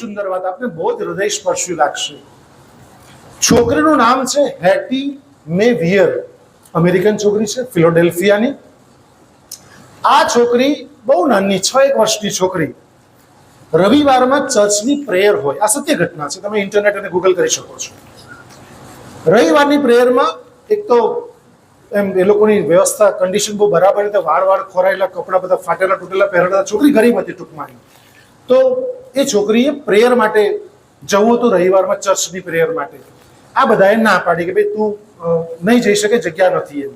સુંદર વાત. આપને બહુ જ હૃદય સ્પર્શી લાગશે. છોકરીનું નામ છે હેટી મે વિયર અમેરિકન છોકરી છે, ફિલોડેલ્ફિયાની. આ છોકરી બહુ નાની, છ એક વર્ષની છોકરી. રવિવારમાં ચર્ચની પ્રેયર હોય. આ સત્ય ઘટના છે. તમે ઇન્ટરનેટ અને ગૂગલ કરી શકો છો. રવિવારની પ્રેયરમાં એક તો એમ એ લોકોની વ્યવસ્થા કન્ડિશન બહુ બરાબર રીતે વાળ વાળ ખોરાયેલા, કપડાં બધા ફાટેલા તૂટેલા પહેરેલા છોકરી ગરીબ હતી ટૂંકમાં. તો એ છોકરીએ પ્રેયર માટે જવું હતું, રવિવારમાં ચર્ચની પ્રેયર માટે. આ બધાએ ના પાડી કે ભાઈ તું નહીં જઈ શકે, જગ્યા નથી એમ.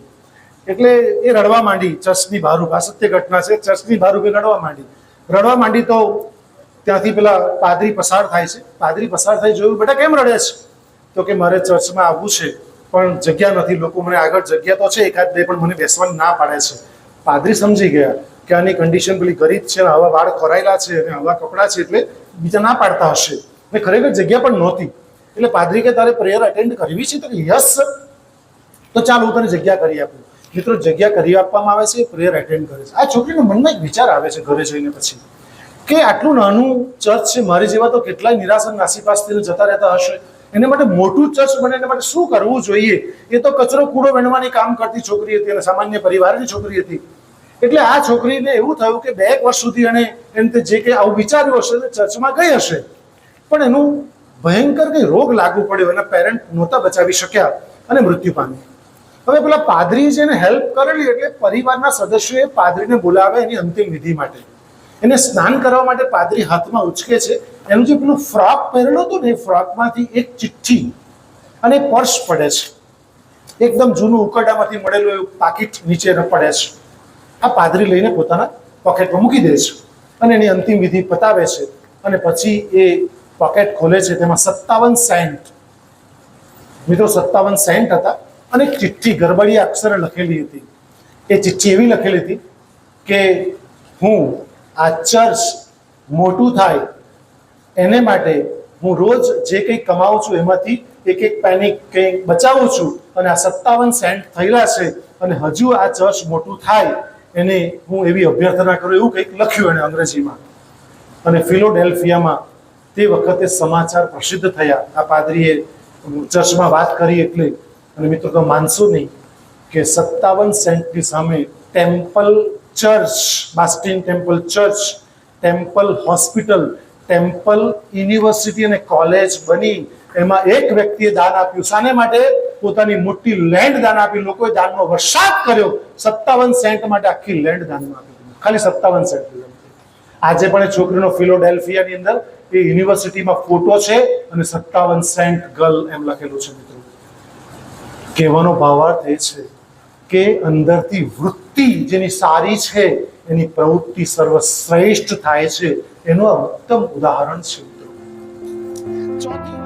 એટલે એ રડવા માંડી, ચર્ચની બહાર આ સત્ય ઘટના છે, ચર્ચની બહાર ઊભી રડવા માંડી. રડવા માંડી તો ત્યાંથી પેલા પાદરી પસાર થાય છે. પાદરી પસાર થઈ જોયું, બેટા, કેમ રડે છે? તો કે, મારે ચર્ચમાં આવવું છે, પણ જગ્યા નથી. લોકો મને આગળ જગ્યા તો છે, એકાદ બે પણ મને બેસવાની ના પાડે છે. પાદરી સમજી ગયા. કે આની કન્ડિશન પેલી ગરીબ છે આવા વાળ ખોરાયેલા છે અને આવા કપડાં છે એટલે બીજા ના પાડતા હશે. અને ખરેખર જગ્યા પણ નહોતી. એટલે પાદરી કે તારે પ્રેયર અટેન્ડ કરવી છે તો યસ. તો ચાલ હું તને જગ્યા કરી આપું. મિત્રો, જગ્યા કરી આપવામાં આવે છે પ્રેયર એટેન્ડ કરે છે. આ છોકરીના મનમાં એક વિચાર આવે છે ઘરે જઈને પછી. કે આટલું નાનું ચર્ચ છે, મારી જેવા તો કેટલાય નિરાશન આસીપાસ થઈને જતા રહેતા હશે. એને માટે મોટું ચર્ચ બને, એના માટે શું કરવું જોઈએ? એ તો કચરો કૂડો વેણવાની કામ કરતી છોકરી હતી અને સામાન્ય પરિવારની છોકરી હતી. એટલે આ છોકરીને એવું થયું કે બે એક વર્ષ સુધી એને એમ જે કંઈ આવું વિચાર્યું હશે તે ચર્ચમાં ગઈ હશે. પણ એનું ભયંકર કંઈ રોગ લાગુ પડ્યો એના પેરેન્ટ નહોતા બચાવી શક્યા અને મૃત્યુ પામ્યા. હવે પેલા પાદરી જેને હેલ્પ કરેલી એટલે પરિવારના સદસ્યોએ પાદરીને બોલાવે એની અંતિમ વિધિ માટે. એને સ્નાન કરવા માટે પાદરી હાથમાં ઉચકે છે. એનું જે પેલું ફ્રોક પહેરેલું હતું ને એ ફ્રોકમાંથી એક ચિઠ્ઠી અને પર્સ પડે છે. એકદમ જૂનું ઉકરડામાંથી મળેલું એવું પાકીટ નીચે પડે છે. આ પાદરી લઈને પોતાના પોકેટમાં મૂકી દે છે અને એની અંતિમ વિધિ પતાવે છે અને પછી એ પોકેટ ખોલે છે. તેમાં સત્તાવન સેન્ટ મિત્રો, સત્તાવન સેન્ટ હતા અને એક ચિઠ્ઠી ગરબડીયા અક્ષરે લખેલી હતી. એ ચિઠ્ઠી એવી લખેલી હતી કે હું આ ચર્ચ મોટું થાય એને માટે હું રોજ જે કંઈ કમાવું છું એમાંથી એક એક પેની કંઈક બચાવું છું અને આ સત્તાવન સેન્ટ થયેલા છે અને હજુ આ ચર્ચ મોટું થાય. એને હું એવી અભ્યર્થના કરું, એવું કંઈક લખ્યું એણે અંગ્રેજીમાં. અને ફિલોડેલ્ફિયામાં તે વખતે સમાચાર પ્રસિદ્ધ થયા. આ પાદરીએ ચર્ચમાં વાત કરી એટલે, અને મિત્રો તો માનશો નહીં કે સત્તાવન સેન્ટની સામે temple church બાસ્ટિન temple church, temple hospital, temple university અને કોલેજ બની. એમાં એક વ્યક્તિએ દાન આપ્યું. શાને માટે? પોતાની મોટી લેન્ડ દાન આપી લોકોએ દાનનો વરસાદ કર્યો. સત્તાવન સેન્ટ માટે આખી લેન્ડ દાનમાં આપી. ખાલી સત્તાવન સેન્ટ આજે પણ એ છોકરીનો ફિલોડેલ્ફિયાની અંદર એ યુનિવર્સિટીમાં ફોટો છે અને સત્તાવન સેન્ટ ગર્લ એમ લખેલું છે મિત્રો. કહેવાનો ભાવાર્થ એ છે કે અંદરથી વૃત્તિ જેની સારી છે, એની પ્રવૃત્તિ સર્વશ્રેષ્ઠ થાય છે, એનું આ ઉત્તમ ઉદાહરણ છે મિત્રો. ચોથી